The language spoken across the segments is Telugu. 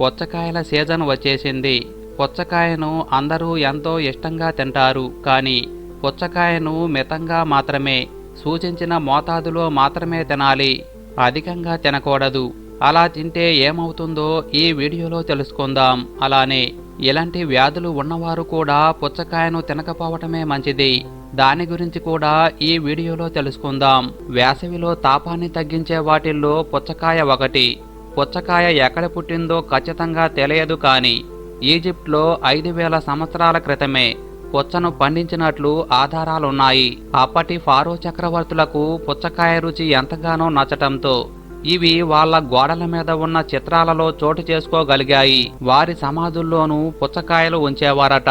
పుచ్చకాయల సీజన్ వచ్చేసింది. పుచ్చకాయను అందరూ ఎంతో ఇష్టంగా తింటారు కానీ పుచ్చకాయను మితంగా మాత్రమే సూచించిన మోతాదులో మాత్రమే తినాలి. అధికంగా తినకూడదు. అలా తింటే ఏమవుతుందో ఈ వీడియోలో తెలుసుకుందాం. అలానే ఇలాంటి వ్యాధులు ఉన్నవారు కూడా పుచ్చకాయను తినకపోవటమే మంచిది. దాని గురించి కూడా ఈ వీడియోలో తెలుసుకుందాం. వేసవిలో తాపాన్ని తగ్గించే వాటిల్లో పుచ్చకాయ ఒకటి. పుచ్చకాయ ఎక్కడ పుట్టిందో ఖచ్చితంగా తెలియదు కానీ ఈజిప్ట్లో ఐదు వేల సంవత్సరాల క్రితమే పుచ్చను పండించినట్లు ఆధారాలున్నాయి. అప్పటి ఫారో చక్రవర్తులకు పుచ్చకాయ రుచి ఎంతగానో నచ్చటంతో ఇవి వాళ్ళ గోడల మీద ఉన్న చిత్రాలలో చోటు చేసుకోగలిగాయి. వారి సమాధుల్లోనూ పుచ్చకాయలు ఉంచేవారట.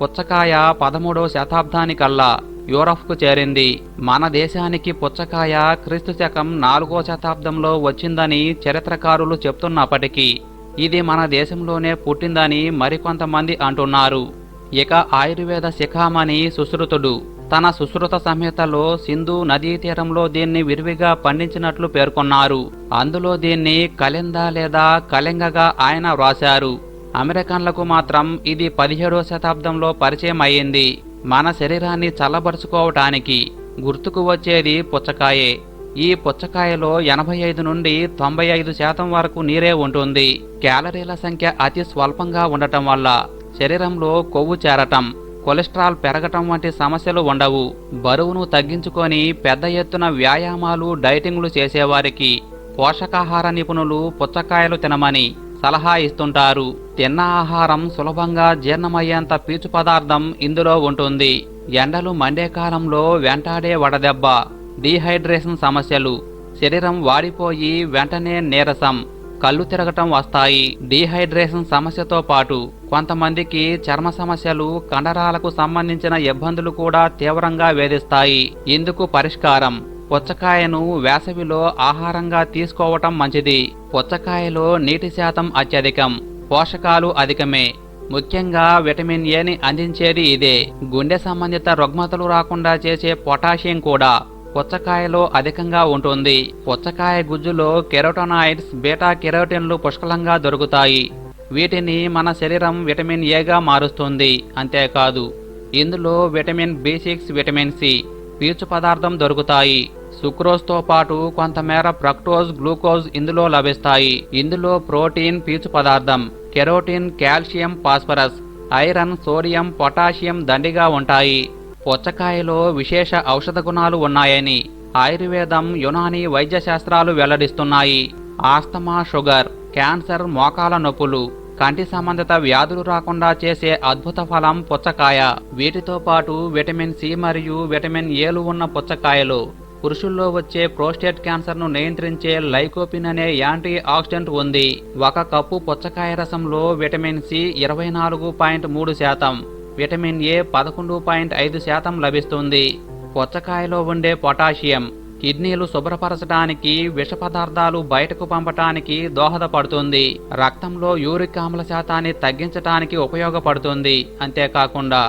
పుచ్చకాయ పదమూడవ శతాబ్దానికల్లా యూరప్కు చేరింది. మన దేశానికి పుచ్చకాయ క్రీస్తు శకం నాలుగో శతాబ్దంలో వచ్చిందని చరిత్రకారులు చెప్తున్నప్పటికీ ఇది మన దేశంలోనే పుట్టిందని మరికొంతమంది అంటున్నారు. ఇక ఆయుర్వేద శిఖామణి సుశ్రుతుడు తన సుశ్రుత సంహితలో సింధు నదీ తీరంలో దీన్ని విరివిగా పండించినట్లు పేర్కొన్నారు. అందులో దీన్ని కలింద లేదా కళింగగా ఆయన వ్రాశారు. అమెరికన్లకు మాత్రం ఇది పదిహేడో శతాబ్దంలో పరిచయం అయ్యింది మన శరీరాన్ని చల్లబరుచుకోవటానికి గుర్తుకు వచ్చేది పుచ్చకాయే. ఈ పుచ్చకాయలో ఎనభై ఐదు నుండి తొంభై ఐదు శాతం వరకు నీరే ఉంటుంది. క్యాలరీల సంఖ్య అతి స్వల్పంగా ఉండటం వల్ల శరీరంలో కొవ్వు చేరటం కొలెస్ట్రాల్ పెరగటం వంటి సమస్యలు ఉండవు. బరువును తగ్గించుకొని పెద్ద ఎత్తున వ్యాయామాలు డైటింగ్లు చేసేవారికి పోషకాహార నిపుణులు పుచ్చకాయలు తినమని సలహా ఇస్తుంటారు. తిన్న ఆహారం సులభంగా జీర్ణమయ్యేంత పీచు పదార్థం ఇందులో ఉంటుంది. ఎండలు మండే కాలంలో వెంటాడే వడదెబ్బ డీహైడ్రేషన్ సమస్యలు. శరీరం వాడిపోయి వెంటనే నీరసం. కళ్ళు తిరగటం వస్తాయి. డీహైడ్రేషన్ సమస్యతో పాటు కొంతమందికి చర్మ సమస్యలు కండరాలకు సంబంధించిన ఇబ్బందులు కూడా తీవ్రంగా వేధిస్తాయి. ఇందుకు పరిష్కారం పుచ్చకాయను వేసవిలో ఆహారంగా తీసుకోవటం మంచిది. పుచ్చకాయలో నీటి శాతం అత్యధికం పోషకాలు అధికమే. ముఖ్యంగా విటమిన్ ఏని అందించేది ఇదే. గుండె సంబంధిత రుగ్మతలు రాకుండా చేసే పొటాషియం కూడా పుచ్చకాయలో అధికంగా ఉంటుంది. పుచ్చకాయ గుజ్జులో కెరోటోనాయిడ్స్ బీటా కెరోటిన్లు పుష్కలంగా దొరుకుతాయి. వీటిని మన శరీరం విటమిన్ ఏగా మారుస్తుంది. అంతేకాదు ఇందులో vitamin B six vitamin C పీచు పదార్థం దొరుకుతాయి. సుక్రోజ్తో పాటు కొంతమేర ప్రక్టోజ్ గ్లూకోజ్ ఇందులో లభిస్తాయి. ఇందులో ప్రోటీన్ పీచు పదార్థం carotene calcium phosphorus iron sodium potassium దండిగా ఉంటాయి. పుచ్చకాయలో విశేష ఔషధ గుణాలు ఉన్నాయని ఆయుర్వేదం యునాని వైద్య శాస్త్రాలు వెల్లడిస్తున్నాయి. ఆస్తమా షుగర్ క్యాన్సర్ మోకాల నొప్పులు కంటి సంబంధిత వ్యాధులు రాకుండా చేసే అద్భుత ఫలం పుచ్చకాయ. వీటితో పాటు విటమిన్ సి మరియు విటమిన్ ఏలు ఉన్న పుచ్చకాయలు పురుషుల్లో వచ్చే ప్రోస్టేట్ క్యాన్సర్ను నియంత్రించే లైకోపిన్ అనే యాంటీ ఆక్సిడెంట్ ఉంది. ఒక కప్పు పుచ్చకాయ రసంలో విటమిన్ సి ఇరవై నాలుగు పాయింట్ మూడు శాతం విటమిన్ ఏ పదకొండు పాయింట్ ఐదు శాతం లభిస్తుంది. పుచ్చకాయలో ఉండే పొటాషియం కిడ్నీలు శుభ్రపరచడానికి విష పదార్థాలు బయటకు పంపటానికి దోహదపడుతుంది. రక్తంలో యూరిక్ ఆమ్ల శాతాన్ని తగ్గించటానికి ఉపయోగపడుతుంది. అంతేకాకుండా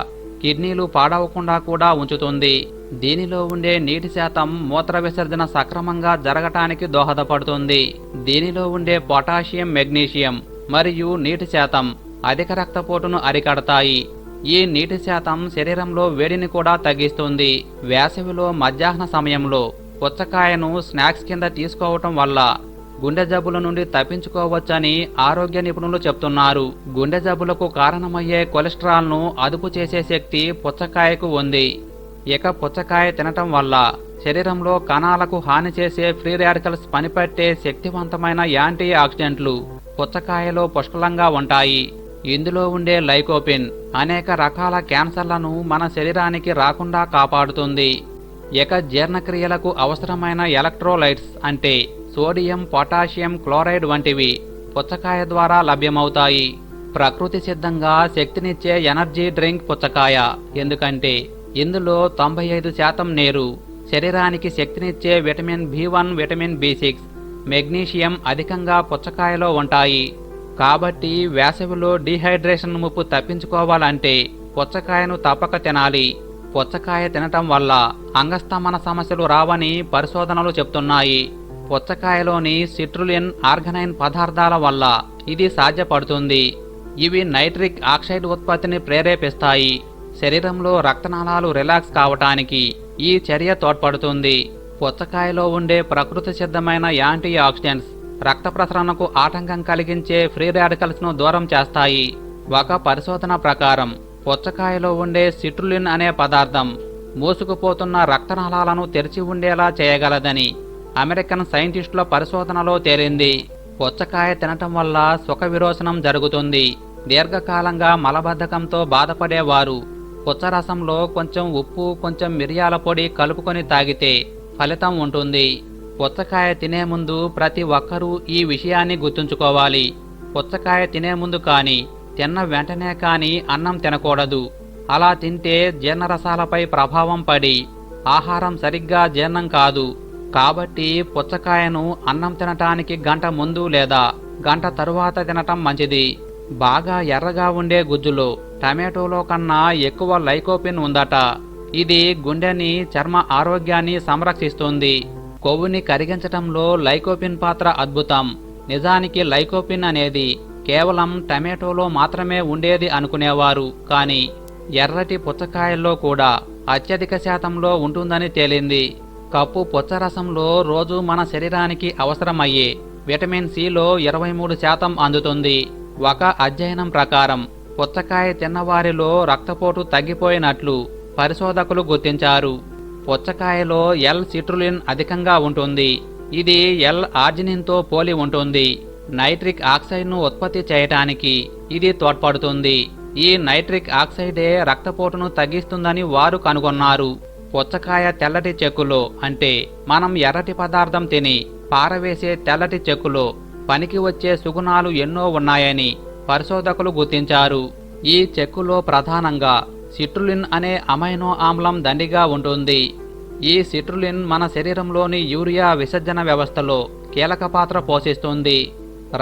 కిడ్నీలు పాడవకుండా కూడా ఉంచుతుంది. దీనిలో ఉండే నీటి శాతం మూత్ర విసర్జన సక్రమంగా జరగటానికి దోహదపడుతుంది. దీనిలో ఉండే పొటాషియం మెగ్నీషియం మరియు నీటి శాతం అధిక రక్తపోటును అరికడతాయి. ఈ నీటి శాతం శరీరంలో వేడిని కూడా తగ్గిస్తుంది. వేసవిలో మధ్యాహ్న సమయంలో పుచ్చకాయను స్నాక్స్ కింద తీసుకోవటం వల్ల గుండె జబ్బుల నుండి తప్పించుకోవచ్చని ఆరోగ్య నిపుణులు చెప్తున్నారు. గుండె జబ్బులకు కారణమయ్యే కొలెస్ట్రాల్ను అదుపు చేసే శక్తి పుచ్చకాయకు ఉంది. ఇక పుచ్చకాయ తినటం వల్ల శరీరంలో కణాలకు హాని చేసే ఫ్రీ రాడికల్స్ పనిపట్టే శక్తివంతమైన యాంటీ ఆక్సిడెంట్లు పుచ్చకాయలో పుష్కలంగా ఉంటాయి. ఇందులో ఉండే లైకోపిన్ అనేక రకాల క్యాన్సర్లను మన శరీరానికి రాకుండా కాపాడుతుంది. ఇక జీర్ణక్రియలకు అవసరమైన ఎలక్ట్రోలైట్స్ అంటే సోడియం పొటాషియం క్లోరైడ్ వంటివి పుచ్చకాయ ద్వారా లభ్యమవుతాయి. ప్రకృతి సిద్ధంగా శక్తినిచ్చే ఎనర్జీ డ్రింక్ పుచ్చకాయ. ఎందుకంటే ఇందులో తొంభై ఐదు శాతం నీరు శరీరానికి శక్తినిచ్చే vitamin B one vitamin B six magnesium అధికంగా పుచ్చకాయలో ఉంటాయి. కాబట్టి వేసవిలో డీహైడ్రేషన్ ముప్పు తప్పించుకోవాలంటే పుచ్చకాయను తప్పక తినాలి. పుచ్చకాయ తినటం వల్ల అంగస్తమన సమస్యలు రావని పరిశోధనలు చెప్తున్నాయి. పుచ్చకాయలోని సిట్రులిన్ ఆర్గనైన్ పదార్థాల వల్ల ఇది సాధ్యపడుతుంది. ఇవి నైట్రిక్ ఆక్సైడ్ ఉత్పత్తిని ప్రేరేపిస్తాయి. శరీరంలో రక్తనాళాలు రిలాక్స్ కావటానికి ఈ చర్య తోడ్పడుతుంది. పుచ్చకాయలో ఉండే ప్రకృతి సిద్ధమైన యాంటీ ఆక్సిడెంట్స్ రక్త ప్రసరణకు ఆటంకం కలిగించే ఫ్రీ రాడికల్స్ను దూరం చేస్తాయి. ఒక పరిశోధన ప్రకారం పుచ్చకాయలో ఉండే సిట్రులిన్ అనే పదార్థం మూసుకుపోతున్న రక్తనాళాలను తెరిచి ఉండేలా చేయగలదని అమెరికన్ సైంటిస్టుల పరిశోధనలో తేలింది. పుచ్చకాయ తినటం వల్ల సుఖ విరోచనం జరుగుతుంది. దీర్ఘకాలంగా మలబద్ధకంతో బాధపడేవారు. పుచ్చరసంలో కొంచెం ఉప్పు కొంచెం మిరియాల పొడి కలుపుకొని తాగితే ఫలితం ఉంటుంది. పుచ్చకాయ తినే ముందు ప్రతి ఒక్కరూ ఈ విషయాన్ని గుర్తుంచుకోవాలి. పుచ్చకాయ తినే ముందు కానీ తిన్న వెంటనే కానీ అన్నం తినకూడదు. అలా తింటే జీర్ణరసాలపై ప్రభావం పడి ఆహారం సరిగ్గా జీర్ణం కాదు. కాబట్టి పుచ్చకాయను అన్నం తినటానికి గంట ముందు లేదా గంట తరువాత తినటం మంచిది. బాగా ఎర్రగా ఉండే గుజ్జులు టమాటోలో కన్నా ఎక్కువ లైకోపిన్ ఉందట. ఇది గుండెని చర్మ ఆరోగ్యాన్ని సంరక్షిస్తుంది. కొవ్వుని కరిగించటంలో లైకోపిన్ పాత్ర అద్భుతం. నిజానికి లైకోపిన్ అనేది కేవలం టమాటోలో మాత్రమే ఉండేది అనుకునేవారు. కానీ ఎర్రటి పుచ్చకాయల్లో కూడా అత్యధిక శాతంలో ఉంటుందని తేలింది. కప్పు పుచ్చరసంలో రోజు మన శరీరానికి అవసరమయ్యే విటమిన్ సిలో ఇరవై మూడు శాతం అందుతుంది. ఒక అధ్యయనం ప్రకారం పుచ్చకాయ తిన్నవారిలో రక్తపోటు తగ్గిపోయినట్లు పరిశోధకులు గుర్తించారు. పుచ్చకాయలో ఎల్ సిట్రులిన్ అధికంగా ఉంటుంది. ఇది ఎల్ ఆర్జినిన్తో పోలి ఉంటుంది. నైట్రిక్ ఆక్సైడ్ను ఉత్పత్తి చేయటానికి ఇది తోడ్పడుతుంది. ఈ నైట్రిక్ ఆక్సైడే రక్తపోటును తగ్గిస్తుందని వారు కనుగొన్నారు. పుచ్చకాయ తెల్లటి చెక్కులు అంటే మనం ఎర్రటి పదార్థం తిని పారవేసే తెల్లటి చెక్కులో పనికి వచ్చే సుగుణాలు ఎన్నో ఉన్నాయని పరిశోధకులు గుర్తించారు. ఈ చెక్కులో ప్రధానంగా సిట్రులిన్ అనే అమైనో ఆమ్లం దండిగా ఉంటుంది. ఈ సిట్రులిన్ మన శరీరంలోని యూరియా విసర్జన వ్యవస్థలో కీలక పాత్ర పోషిస్తుంది.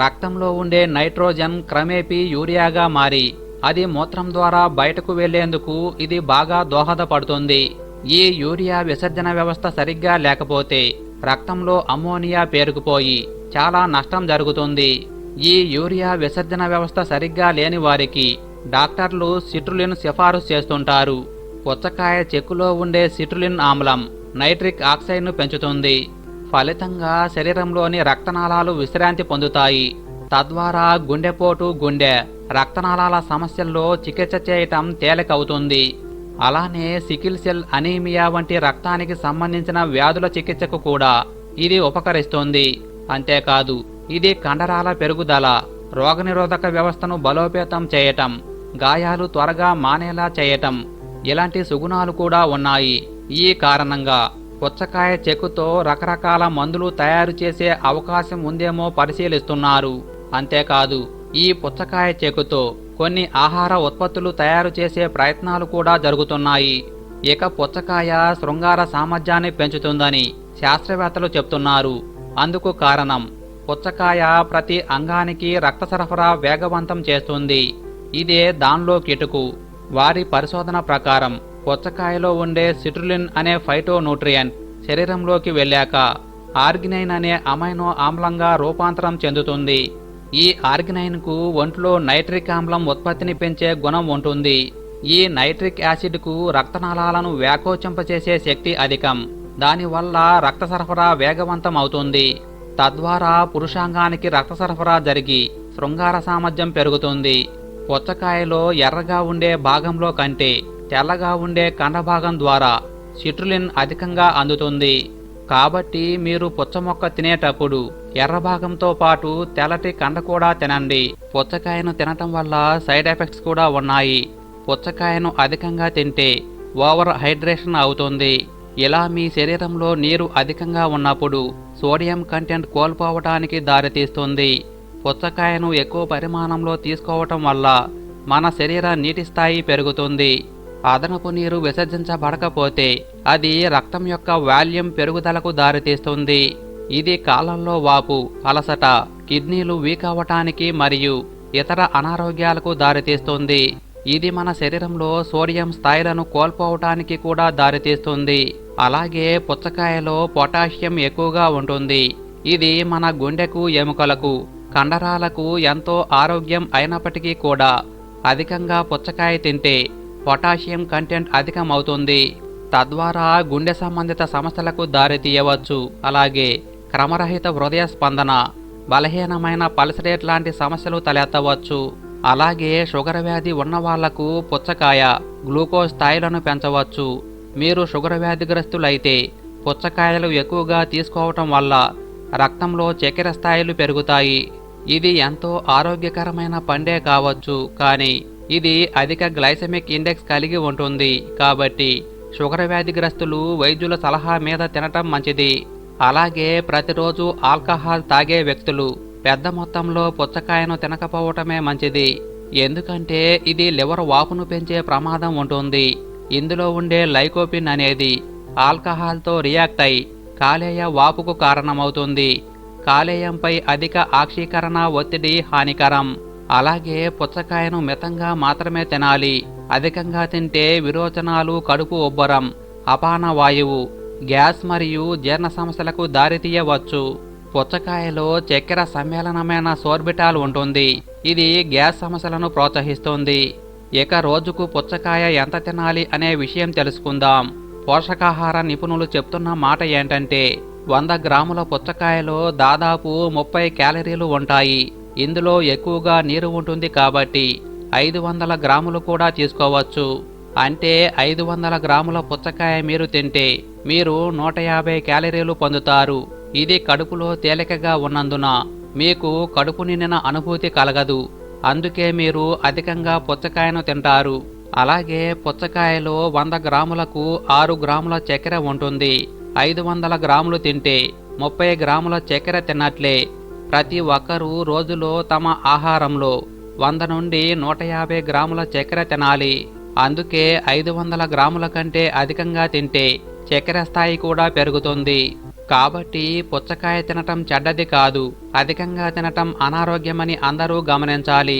రక్తంలో ఉండే నైట్రోజన్ క్రమేపీ యూరియాగా మారి అది మూత్రం ద్వారా బయటకు వెళ్ళేందుకు ఇది బాగా దోహదపడుతుంది. ఈ యూరియా విసర్జన వ్యవస్థ సరిగ్గా లేకపోతే రక్తంలో అమ్మోనియా పేరుకుపోయి చాలా నష్టం జరుగుతుంది. ఈ యూరియా విసర్జన వ్యవస్థ సరిగ్గా లేని వారికి డాక్టర్లు సిట్రులిన్ సిఫారసు చేస్తుంటారు. పుచ్చకాయ చెక్కులో ఉండే సిట్రులిన్ ఆమ్లం నైట్రిక్ ఆక్సైడ్ను పెంచుతుంది. ఫలితంగా శరీరంలోని రక్తనాళాలు విశ్రాంతి పొందుతాయి. తద్వారా గుండెపోటు గుండె రక్తనాళాల సమస్యల్లో చికిత్స చేయటం తేలికవుతుంది. అలానే సికిల్ సెల్ అనీమియా వంటి రక్తానికి సంబంధించిన వ్యాధుల చికిత్సకు కూడా ఇది ఉపకరిస్తుంది. అంతేకాదు ఇది కండరాల పెరుగుదల రోగనిరోధక వ్యవస్థను బలోపేతం చేయటం గాయాలు త్వరగా మానేలా చేయటం ఇలాంటి సుగుణాలు కూడా ఉన్నాయి. ఈ కారణంగా పుచ్చకాయ చెక్కుతో రకరకాల మందులు తయారు చేసే అవకాశం ఉందేమో పరిశీలిస్తున్నారు. అంతేకాదు ఈ పుచ్చకాయ చెక్కుతో కొన్ని ఆహార ఉత్పత్తులు తయారు చేసే ప్రయత్నాలు కూడా జరుగుతున్నాయి. ఇక పుచ్చకాయ శృంగార సామర్థ్యాన్ని పెంచుతుందని శాస్త్రవేత్తలు చెప్తున్నారు. అందుకు కారణం పుచ్చకాయ ప్రతి అంగానికి రక్త సరఫరా వేగవంతం చేస్తుంది. ఇదే దానిలో కిటుకు. వారి పరిశోధన ప్రకారం పుచ్చకాయలో ఉండే సిట్రులిన్ అనే ఫైటో న్యూట్రియంట్ శరీరంలోకి వెళ్ళాక ఆర్గినైన్ అనే అమైనో ఆమ్లంగా రూపాంతరం చెందుతుంది. ఈ ఆర్గినైన్కు ఒంట్లో నైట్రిక్ ఆమ్లం ఉత్పత్తిని పెంచే గుణం ఉంటుంది. ఈ నైట్రిక్ యాసిడ్కు రక్తనాళాలను వ్యాకోచింపచేసే శక్తి అధికం. దానివల్ల రక్త సరఫరా వేగవంతం అవుతుంది తద్వారా పురుషాంగానికి రక్త సరఫరా జరిగి శృంగార సామర్థ్యం పెరుగుతుంది. పుచ్చకాయలో ఎర్రగా ఉండే భాగంలో కంటే తెల్లగా ఉండే కండభాగం ద్వారా సిట్రులిన్ అధికంగా అందుతుంది. కాబట్టి మీరు పుచ్చ మొక్క తినేటప్పుడు ఎర్ర భాగంతో పాటు తెల్లటి కండ కూడా తినండి. పుచ్చకాయను తినటం వల్ల సైడ్ ఎఫెక్ట్స్ కూడా ఉన్నాయి. పుచ్చకాయను అధికంగా తింటే ఓవర్ హైడ్రేషన్ అవుతుంది. ఇలా మీ శరీరంలో నీరు అధికంగా ఉన్నప్పుడు సోడియం కంటెంట్ కోల్పోవటానికి దారితీస్తుంది. పుచ్చకాయను ఎక్కువ పరిమాణంలో తీసుకోవటం వల్ల మన శరీర నీటి స్థాయి పెరుగుతుంది. అదనపు నీరు విసర్జించబడకపోతే అది రక్తం యొక్క వాల్యూమ్ పెరుగుదలకు దారితీస్తుంది. ఇది కాలంలో వాపు అలసట కిడ్నీలు వీక్ అవ్వటానికి మరియు ఇతర అనారోగ్యాలకు దారితీస్తుంది. ఇది మన శరీరంలో సోడియం స్థాయిలను కోల్పోవటానికి కూడా దారితీస్తుంది. అలాగే పుచ్చకాయలో పొటాషియం ఎక్కువగా ఉంటుంది. ఇది మన గుండెకు ఎముకలకు కండరాలకు ఎంతో ఆరోగ్యం అయినప్పటికీ కూడా అధికంగా పుచ్చకాయ తింటే పొటాషియం కంటెంట్ అధికమవుతుంది. తద్వారా గుండె సంబంధిత సమస్యలకు దారితీయవచ్చు అలాగే క్రమరహిత హృదయ స్పందన బలహీనమైన పల్స్ రేట్ లాంటి సమస్యలు తలెత్తవచ్చు. అలాగే షుగర్ వ్యాధి ఉన్న వాళ్ళకు పుచ్చకాయ గ్లూకోజ్ స్థాయిలను పెంచవచ్చు. మీరు షుగర్ వ్యాధిగ్రస్తులైతే పుచ్చకాయలు ఎక్కువగా తీసుకోవటం వల్ల రక్తంలో చక్కెర స్థాయిలు పెరుగుతాయి. ఇది ఎంతో ఆరోగ్యకరమైన పండే కావచ్చు. కానీ ఇది అధిక గ్లైసెమిక్ ఇండెక్స్ కలిగి ఉంటుంది. కాబట్టి షుగర్ వ్యాధిగ్రస్తులు వైద్యుల సలహా మీద తినటం మంచిది. అలాగే ప్రతిరోజు ఆల్కహాల్ తాగే వ్యక్తులు పెద్ద మొత్తంలో పుచ్చకాయను తినకపోవటమే మంచిది. ఎందుకంటే ఇది లివర్ వాపును పెంచే ప్రమాదం ఉంటుంది. ఇందులో ఉండే లైకోపిన్ అనేది ఆల్కహాల్తో రియాక్ట్ అయి కాలేయ వాపుకు కారణమవుతుంది. కాలేయంపై అధిక ఆక్షీకరణ ఒత్తిడి హానికరం. అలాగే పుచ్చకాయను మితంగా మాత్రమే తినాలి. అధికంగా తింటే విరోచనాలు కడుపు ఉబ్బరం అపాన వాయువు గ్యాస్ మరియు జీర్ణ సమస్యలకు దారితీయవచ్చు పుచ్చకాయలో చక్కెర సమ్మేళనమైన సోర్బిటాల్ ఉంటుంది. ఇది గ్యాస్ సమస్యలను ప్రోత్సహిస్తుంది. ఇక రోజుకు పుచ్చకాయ ఎంత తినాలి అనే విషయం తెలుసుకుందాం. పోషకాహార నిపుణులు చెప్తున్న మాట ఏంటంటే వంద గ్రాముల పుచ్చకాయలో దాదాపు ముప్పై క్యాలరీలు ఉంటాయి. ఇందులో ఎక్కువగా నీరు ఉంటుంది కాబట్టి ఐదు వందల గ్రాములు కూడా తీసుకోవచ్చు. అంటే ఐదు వందల గ్రాముల పుచ్చకాయ మీరు తింటే మీరు నూట యాభై క్యాలరీలు పొందుతారు. ఇది కడుపులో తేలికగా ఉన్నందున మీకు కడుపు నిండిన అనుభూతి కలగదు. అందుకే మీరు అధికంగా పుచ్చకాయను తింటారు. అలాగే పుచ్చకాయలో వంద గ్రాములకు ఆరు గ్రాముల చక్కెర ఉంటుంది. ఐదు వందల గ్రాములు తింటే ముప్పై గ్రాముల చక్కెర తిన్నట్లే. ప్రతి ఒక్కరూ రోజులో తమ ఆహారంలో వంద నుండి నూట యాభై గ్రాముల చక్కెర తినాలి. అందుకే ఐదు వందల గ్రాముల కంటే అధికంగా తింటే చక్కెర స్థాయి కూడా పెరుగుతుంది. కాబట్టి పుచ్చకాయ తినటం చెడ్డది కాదు. అధికంగా తినటం అనారోగ్యమని అందరూ గమనించాలి.